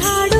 ಹಾಡು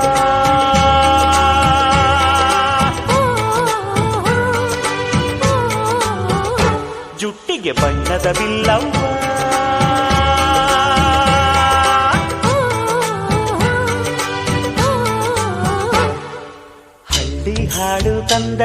ಜುಟ್ಟಿಗೆ ಬಣ್ಣದ ಬಿಲ್ಲವ್ವ. ಹಳ್ಳಿ ಹಾಡು ತಂದ